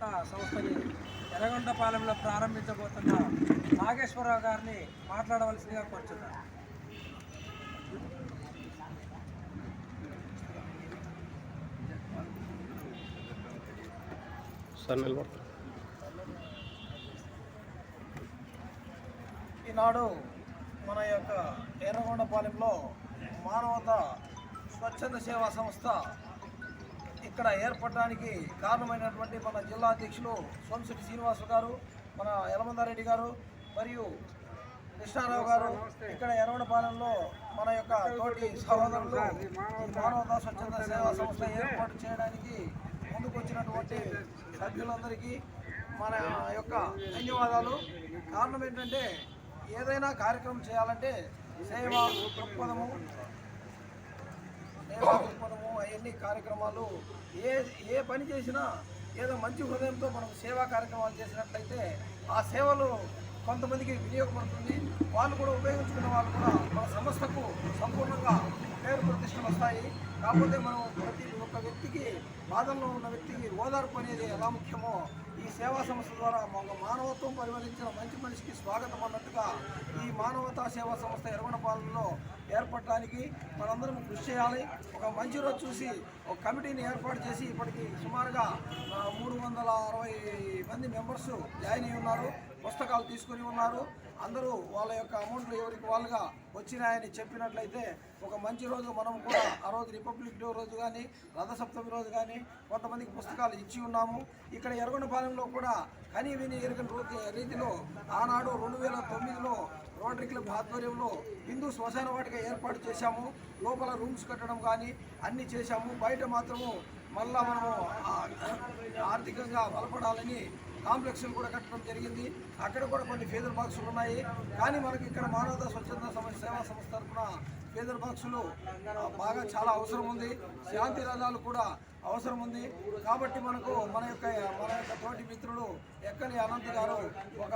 సంస్థని ఎర్రగొండపాలెంలో ప్రారంభించబోతున్న నాగేశ్వరరావు గారిని మాట్లాడవలసిందిగా కోరుచున్నాను నిలబడతారు. ఈనాడు మన యొక్క ఎర్రగొండపాలెంలో మానవత స్వచ్ఛంద సేవా సంస్థ ఇక్కడ ఏర్పడడానికి కారణమైనటువంటి మన జిల్లా అధ్యక్షులు సోమశెట్టి శ్రీనివాసు గారు మన యలమందారెడ్డి గారు మరియు కృష్ణారావు గారు ఇక్కడ ఎరవడపాలెంలో మన యొక్క తోటి సహోదరులు ఈ స్వచ్ఛంద సేవా సంస్థ ఏర్పాటు చేయడానికి ముందుకు వచ్చినటువంటి సభ్యులందరికీ మన యొక్క ధన్యవాదాలు. కారణం ఏంటంటే ఏదైనా కార్యక్రమం చేయాలంటే సేవా దృక్పథము అన్ని కార్యక్రమాలు ఏ ఏ పని చేసినా ఏదో మంచి హృదయంతో మనం సేవా కార్యక్రమాలు చేసినట్లయితే ఆ సేవలు కొంతమందికి వినియోగపడుతుంది. వాళ్ళు కూడా ఉపయోగించుకున్న వాళ్ళు కూడా మన సంస్థకు సంపూర్ణంగా పేరు ప్రతిష్టలు వస్తాయి. కాకపోతే మనం ప్రతి ఒక్క వ్యక్తికి బాధల్లో ఉన్న వ్యక్తికి ఓదార్పు అనేది ఎలా ముఖ్యమో ఈ సేవా సంస్థ ద్వారా ఒక మానవత్వం పరిగణించిన మంచి మనిషికి స్వాగతం అన్నట్టుగా ఈ మానవతా సేవా సంస్థ ఎర్రగొండపాలెంలో ఏర్పడటానికి మనందరం కృషి చేయాలి. ఒక మంచి రోజు చూసి ఒక కమిటీని ఏర్పాటు చేసి ఇప్పటికి సుమారుగా మూడు వందల అరవై మంది మెంబర్స్ జాయిన్ అయి ఉన్నారు. పుస్తకాలు తీసుకొని ఉన్నారు. అందరూ వాళ్ళ యొక్క అమౌంట్లు ఎవరికి వాళ్ళుగా వచ్చినాయని చెప్పినట్లయితే ఒక మంచి రోజు మనం కూడా ఆ రోజు రిపబ్లిక్ డే రోజు కానీ రథసప్తమి రోజు కానీ కొంతమందికి పుస్తకాలు ఇచ్చి ఉన్నాము. ఇక్కడ ఎరగొండపాలెంలో కూడా కని విని ఎరుగని రీతిలో ఆనాడు రెండు వేల తొమ్మిదిలో రోటరీ క్లబ్ ఆధ్వర్యంలో హిందూ శ్మశాన వాటిగా ఏర్పాటు చేశాము. లోపల రూమ్స్ కట్టడం కానీ అన్నీ చేశాము. బయట మాత్రము మళ్ళా మనము ఆర్థికంగా బలపడాలని కాంప్లెక్స్లు కూడా కట్టడం జరిగింది. అక్కడ కూడా కొన్ని ఫీజర్ బాక్సులు ఉన్నాయి. కానీ మనకి ఇక్కడ మానవతా స్వచ్ఛంద సమస్య సేవా సంస్థ తరఫున ఫీజర్ బాక్సులు బాగా చాలా అవసరం ఉంది. శాంతి రథాలు కూడా అవసరం ఉంది. కాబట్టి మనకు మన యొక్క మన యొక్క తోటి మిత్రులు ఎక్కని అనంత్ గారు ఒక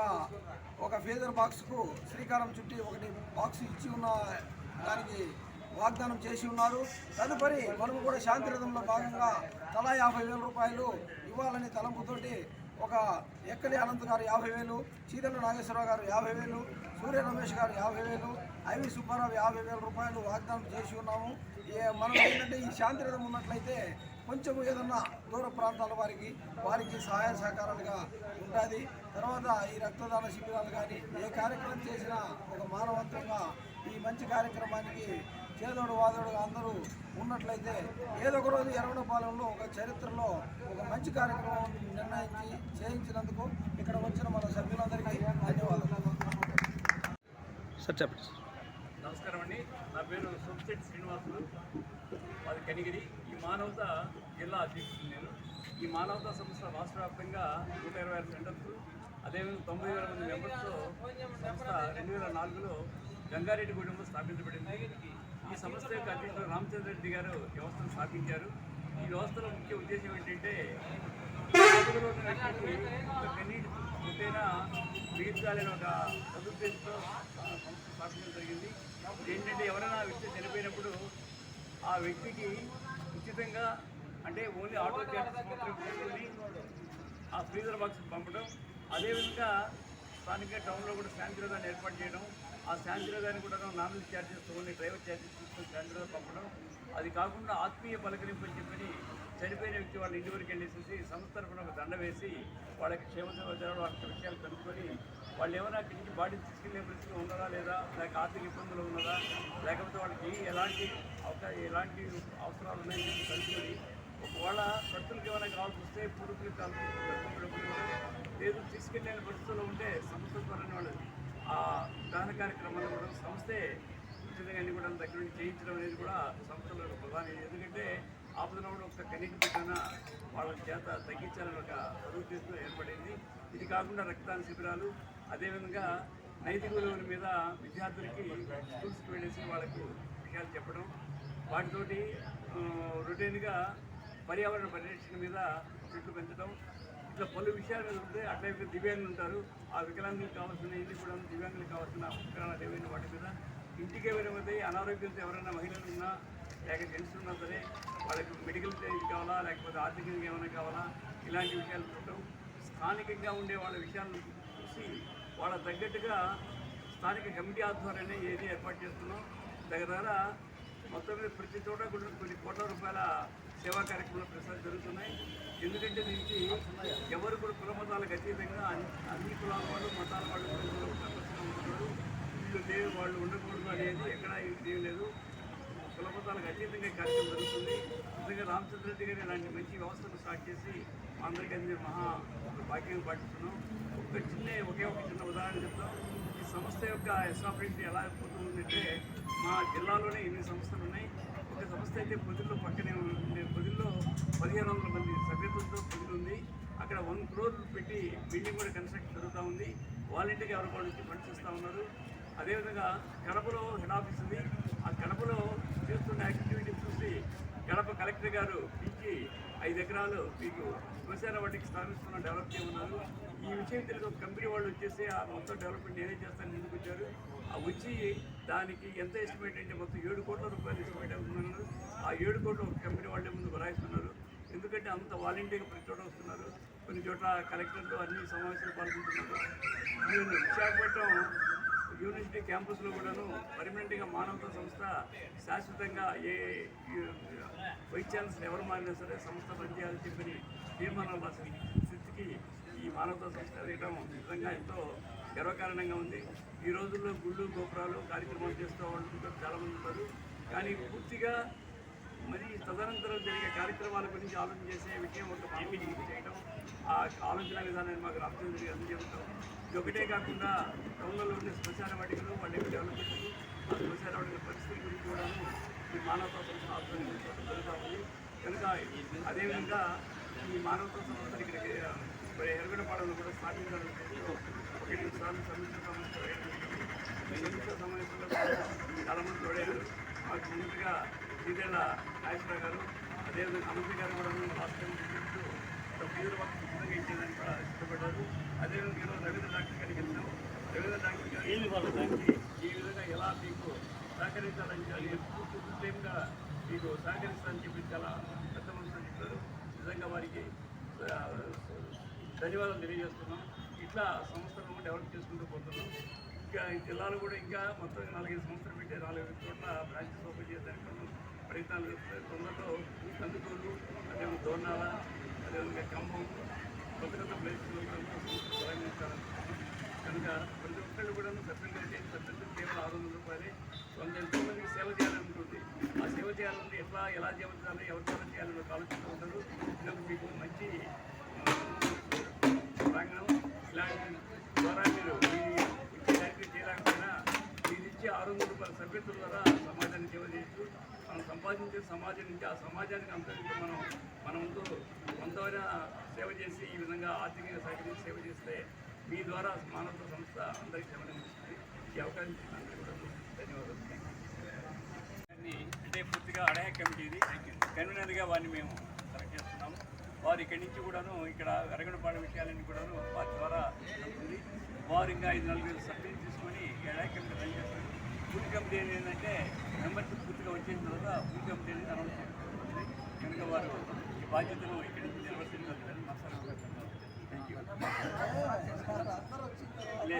ఒక ఫీజర్ బాక్స్కు శ్రీకారం చుట్టి ఒకటి బాక్స్ ఇచ్చి ఉన్న దానికి వాగ్దానం చేసి ఉన్నారు. తదుపరి మనము కూడా శాంతి రథంలో భాగంగా తలా యాభై వేల రూపాయలు ఇవ్వాలని తలంపుతోటి ఒక ఎక్కలి అనంత్ గారు యాభై వేలు చీదల నాగేశ్వరరావు గారు యాభై వేలు సూర్య రమేష్ గారు యాభై వేలు ఐవి సుబ్బారావు యాభై వేల రూపాయలు వాగ్దానం చేసి ఉన్నాము. ఏ మనం ఏంటంటే ఈ శాంతి రథం ఉన్నట్లయితే కొంచెం ఏదన్నా దూర ప్రాంతాల వారికి వారికి సహాయ సహకారాలుగా ఉంటుంది. తర్వాత ఈ రక్తదాన శిబిరాలు కానీ ఏ కార్యక్రమం చేసినా ఒక మానవత్వంగా ఈ మంచి కార్యక్రమానికి చేదోడు వాదోడుగా అందరూ ఉన్నట్లయితే ఏదో ఒక రోజు ఒక చరిత్రలో ఒక మంచి కార్యక్రమం నిర్ణయించి చేయించినందుకు ఇక్కడ వచ్చిన మన సభ్యులందరికీ ధన్యవాదాలు. సార్ చెప్పండి. నమస్కారం అండి. నా పేరు సోమశెట్టి శ్రీనివాసులు. మాది కనిగిరి. ఈ మానవత జిల్లా అధ్యక్షుడు నేను. ఈ మానవతా సంస్థ రాష్ట్ర వ్యాప్తంగా నూట ఇరవై ఆరు సెంటర్స్ అదేవిధంగా తొంభై వేల మంది మెంబర్స్తో సంస్థ రెండు వేల నాలుగులో గంగారెడ్డిగూడెంలో స్థాపించబడింది. ఈ సంస్థ యొక్క అధ్యక్షుడు రామచంద్ర రెడ్డి గారు వ్యవస్థను స్థాపించారు. ఈ వ్యవస్థలో ముఖ్య ఉద్దేశం ఏంటంటే బతుకులో ఉన్న ఒక సదుద్దేశంతో సంస్థ స్థాపించడం జరిగింది. ఏంటంటే ఎవరైనా వ్యక్తి చనిపోయినప్పుడు ఆ వ్యక్తికి ఉచితంగా అంటే ఓన్లీ ఆటో చార్జెస్ ఆ ఫ్రీజర్ బాక్స్ పంపడం అదేవిధంగా స్థానిక టౌన్లో కూడా శాంతిరథాన్ని ఏర్పాటు చేయడం ఆ శాంతిరథాన్ని కూడా nominal charges only driver charges తీసుకొని శాంతిరథం పంపడం. అది కాకుండా ఆత్మీయ పలకరింపు అని చెప్పని చనిపోయిన వ్యక్తి వాళ్ళ ఇంటి వరకు వెళ్ళేసేసి సంస్థ తరఫున ఒక దండ వేసి వాళ్ళకి క్షేమ సమాచారాలు వాళ్ళ విషయాలు కనుక్కొని వాళ్ళు ఏమైనా అక్కడి నుంచి బాడీ తీసుకెళ్ళే పరిస్థితి ఉన్నదా లేదా? లేక ఆర్థిక ఇబ్బందులు ఉన్నదా లేకపోతే వాళ్ళకి ఎలాంటి అవకాశం ఎలాంటి అవసరాలు ఉన్నాయని చెప్పి కనుక్కొని ఒకవేళ ఖర్చులకు ఏమైనా కావాల్సి వస్తే పూర్వీకులకు కావాల్సి లేదు తీసుకెళ్ళలేని పరిస్థితుల్లో ఉంటే సంస్థ ద్వారా వాళ్ళు కార్యక్రమాలు కూడా సంస్థే ఉచితంగా అన్ని కూడా దగ్గర నుంచి చేయించడం అనేది కూడా సంస్థలో ఒక ప్రధాన ఎందుకంటే ఆపదనప్పుడు ఒక కనీటి పెట్టిన వాళ్ళ చేత తగ్గించాలని ఒక సదుద్దేశంతో ఏర్పడింది. ఇది కాకుండా రక్తదాన శిబిరాలు అదేవిధంగా నైతిక విలువల మీద విద్యార్థులకి స్కూల్స్కి వెళ్ళేసి వాళ్ళకు విషయాలు చెప్పడం వాటితోటి రొటీన్గా పర్యావరణ పరిరక్షణ మీద చెట్లు పెంచడం ఇట్లా పలు విషయాలు ఉంటే అట్లయితే దివ్యాంగులు ఉంటారు. ఆ వికలాంగులకు కావాల్సిన ఇల్లు కూడా దివ్యాంగులకు కావాల్సిన ఉపకరణాలు ఏవైనా వాటి మీద ఇంటికి ఎవరైనా పోతే అనారోగ్యంతో ఎవరైనా మహిళలు ఉన్నా లేక జెంట్స్ ఉన్నా సరే వాళ్ళకి మెడికల్ ఇది కావాలా లేకపోతే ఆర్థికంగా ఏమైనా కావాలా ఇలాంటి విషయాలు చూడటం స్థానికంగా ఉండే వాళ్ళ విషయాలను చూసి వాళ్ళ తగ్గట్టుగా స్థానిక కమిటీ ఆధ్వర్యంలో ఏది ఏర్పాటు చేస్తున్నాం. దగ్గర దగ్గర మొత్తం మీద ప్రతి చోట కూడా కొన్ని కోట్ల రూపాయల సేవా కార్యక్రమాలు ప్రసారం జరుగుతున్నాయి. ఎందుకంటే దీనికి కూడా మతాలకు అతీతంగా అన్ని అన్ని కులాల వాళ్ళు మతాల వాళ్ళు కూడా సంతోషంగా ఉంటున్నారు వీళ్ళు లేవు వాళ్ళు ఉండకూడదు అనేది ఎక్కడ ఏం లేదు. కులమతాలకు అతీతంగా కార్యక్రమం జరుగుతుంది. నిజంగా రామచంద్రరెడ్డి గారు ఇలాంటి మంచి వ్యవస్థను స్టార్ట్ చేసి అందరికీ అందిన మహా ఒక భాగ్యం పాటిస్తున్నాం. ఒక చిన్న ఒకే ఒక చిన్న ఉదాహరణ చెప్తాం. ఈ సంస్థ యొక్క ఎస్టాబ్లిష్మెంట్ ఎలా పోతుందంటే మా జిల్లాలోనే ఎన్ని సంస్థలు ఉన్నాయి. ఒక సంస్థ అయితే పొదిల్లో పక్కనే ఉండే పొదిల్లో పదిహేను వందల మంది సభ్యత్వంతో పొదిలు ఉంది. అక్కడ వన్ క్రోర్ పెట్టి బిల్డింగ్ కూడా కన్స్ట్రక్షన్ జరుగుతూ ఉంది. వాలంటీర్గా ఎవరు కూడా వచ్చి ఫండ్స్ ఇస్తూ ఉన్నారు. అదేవిధంగా కడపలో హెడ్ ఆఫీస్ ఉంది. ఆ కడపలో చేస్తున్న యాక్టివిటీ కలెక్టర్ గారు పిచ్చి ఐదు ఎకరాలు మీకు శ్మశాన వాటికి స్థాపిస్తున్న డెవలప్ చేయమన్నారు. ఈ విషయం తెలిసి ఒక కంపెనీ వాళ్ళు వచ్చేసి ఆ మొత్తం డెవలప్మెంట్ నేనే చేస్తాను ముందుకు వచ్చారు? ఆ వచ్చి దానికి ఎంత ఎస్టిమేట్ అంటే మొత్తం ఏడు కోట్ల రూపాయలు ఎస్టిమేట్ అవుతున్నారు ఆ ఏడు కోట్లు ఒక కంపెనీ వాళ్ళే ముందు భరాయిస్తున్నారు. ఎందుకంటే అంత వాలంటీర్గా ప్రతి చోట వస్తున్నారు. కొన్ని చోట్ల కలెక్టర్లు అన్ని సమావేశాలు పాల్గొంటున్నారు. నేను విశాఖపట్నం యూనివర్సిటీ క్యాంపస్లో కూడాను పర్మనెంట్గా మానవతా సంస్థ శాశ్వతంగా ఏ వైస్ ఛాన్సలర్ ఎవరు మారినా సరే సంస్థ పనిచేయాలని చెప్పిన తీర్మానం రాసిన స్థితికి ఈ మానవతా సంస్థ ఎదగడం నిజంగా ఎంతో గర్వకారణంగా ఉంది. ఈ రోజుల్లో గుళ్ళు గోపురాలు కార్యక్రమాలు చేస్తూ వాళ్ళు చాలామంది ఉంటారు కానీ పూర్తిగా మరి తదనంతరం జరిగే కార్యక్రమాల గురించి ఆలోచన చేసే విషయం ఒక మీటింగ్ చేయడం ఆ ఆలోచన విధానాన్ని మాకు రామచంద్ర గారు అందజేయడం ఒకటే కాకుండా టౌన్లలో ఉండే శ్మశాన వాటికలు వాళ్ళ యొక్క డెవలప్మెంట్ ఆ శ్మశాన వాటికల పరిస్థితి గురించి కూడా ఈ మానవతా సంస్థ ఆధ్వర్యంలో జరుగుతూ ఉంది కనుక అదేవిధంగా ఈ మానవతా సంస్థ ఇక్కడికి మరి ఎరగడపాడలో కూడా స్థాపించాలని ఒకటి రెండు సార్లు సమీక్ష సమస్య సమీక్ష సమావేశంలో కూడా చాలామంది తోడారు. మాకు ముందుగా శ్రీదేళ్ళ నాగేశ్వరరావు గారు అదేవిధంగా అనంత గారు కూడా లాస్ట్ టైం చెప్తూ వరకు ఉచితంగా ఇచ్చేదానికి కూడా ఇష్టపడ్డారు అదేవిధంగా ఈరోజు రవీంద్ర డాక్టర్ గారికి రవీంద్ర డాక్టర్ గారు దానికి ఈ విధంగా ఎలా మీకు సహకరించాలని పూర్తి టైంగా మీకు సహకరిస్తానని చెప్పి చాలా పెద్ద మనసులో చెప్పారు. నిజంగా వారికి ధన్యవాదాలు తెలియజేస్తున్నాం. ఇట్లా సంస్థలను డెవలప్ చేసుకుంటూ పోతున్నాం. ఇంకా జిల్లాలో కూడా ఇంకా మొత్తం నాలుగైదు సంస్థలు పెట్టే నాలుగైదు చోట్ల బ్రాంచెస్ ఓపెన్ చేయడానికి మనం ప్రయత్నాలు తొందరలో కందుకూరు అదేవిధంగా దోర్నాల అదేవిధంగా ఖమ్మం భద్రత ప్లేస్లో కనుక ప్రతి ఒక్కళ్ళు కూడా సభ్యులుగా చేసి సభ్యులు కేవలం ఆరు వందల రూపాయలే వంద ఎంతో మందికి సేవ చేయాలనుకుంటుంది ఆ సేవ చేయాలంటే ఎట్లా ఎలా చేయాలి ఎవరి ద్వారా చేయాలని ఒక ఆలోచన ఉంటారు. ఇది మీకు మంచి ప్రాంగణం. ఇలాంటి ద్వారా మీరు మీ కార్యక్రమం చేయలేకపోయినా మీరు ఇచ్చే ఆరు వందల రూపాయల సభ్యత్వం ద్వారా మనం సంపాదించే సమాజం నుంచి ఆ సమాజానికి అంతరించి మనం మన ముందు కొంతవైనా సేవ చేసి ఈ విధంగా ఆర్థికంగా సహకరించి సేవ చేస్తే మీ ద్వారా మానవ సంస్థ అందరికీ సేవ అందిస్తుంది. ఈ అవకాశం అందరికీ కూడా ధన్యవాదాలు. అంటే పూర్తిగా అడహ కమిటీ ఇది. కన్వీనర్గా వారిని మేము సెలెక్ట్ చేస్తున్నాము. వారు ఇక్కడి నుంచి కూడాను ఇక్కడ ఎరగడపాడ విషయాలన్నీ కూడాను వారి ద్వారా ఉంటుంది వారు ఇంకా ఐదు నలుగురు సభ్యులు తీసుకొని ఈ అడహ కమిటీ రన్ చేస్తారు ఫుల్ కమిటీ ఏంటంటే మెంబర్స్ పూర్తిగా వచ్చేసిన తర్వాత ఫుల్ కమిటీ అనేది అనౌన్స్ చేయబడుతుంది కనుక వారు ఈ బాధ్యతను ఇక్కడి నుంచి నిర్వర్తించాలని మా సలహా థ్యాంక్ యూ లేదు కమిటీ వచ్చింది రాని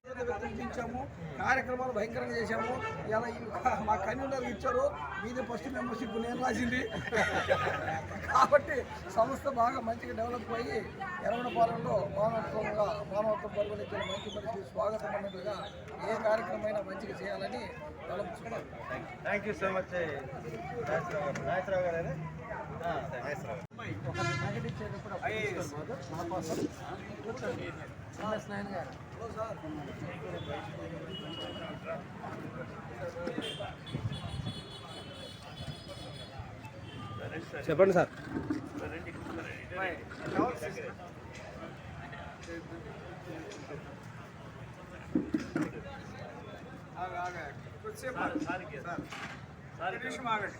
వ్యతిరేకించాము కార్యక్రమాలు భయంకరంగా చేశాము. ఇలా మా కన్వీనర్ ఇచ్చారు. మీది ఫస్ట్ మెంబర్షిప్ నేను రాసింది. కాబట్టి సంస్థ బాగా మంచిగా డెవలప్ అయ్యి ఎరవడపాలెంలో మానవత్వంగా మానవత్వం పరిగణించిన మంచి మనిషి స్వాగతం అన్నట్టుగా ఏ కార్యక్రమమైనా మంచిగా చేయాలని thank you so much Nageswara Rao గారు. మా కోసం. కూర్చోండి. ఎంఎస్ నాయన గారు. చెప్పండి సార్. రండి కూర్చోండి. కొద్దిసేపు సార్ సార్కి సార్. నిమిషం ఆగండి.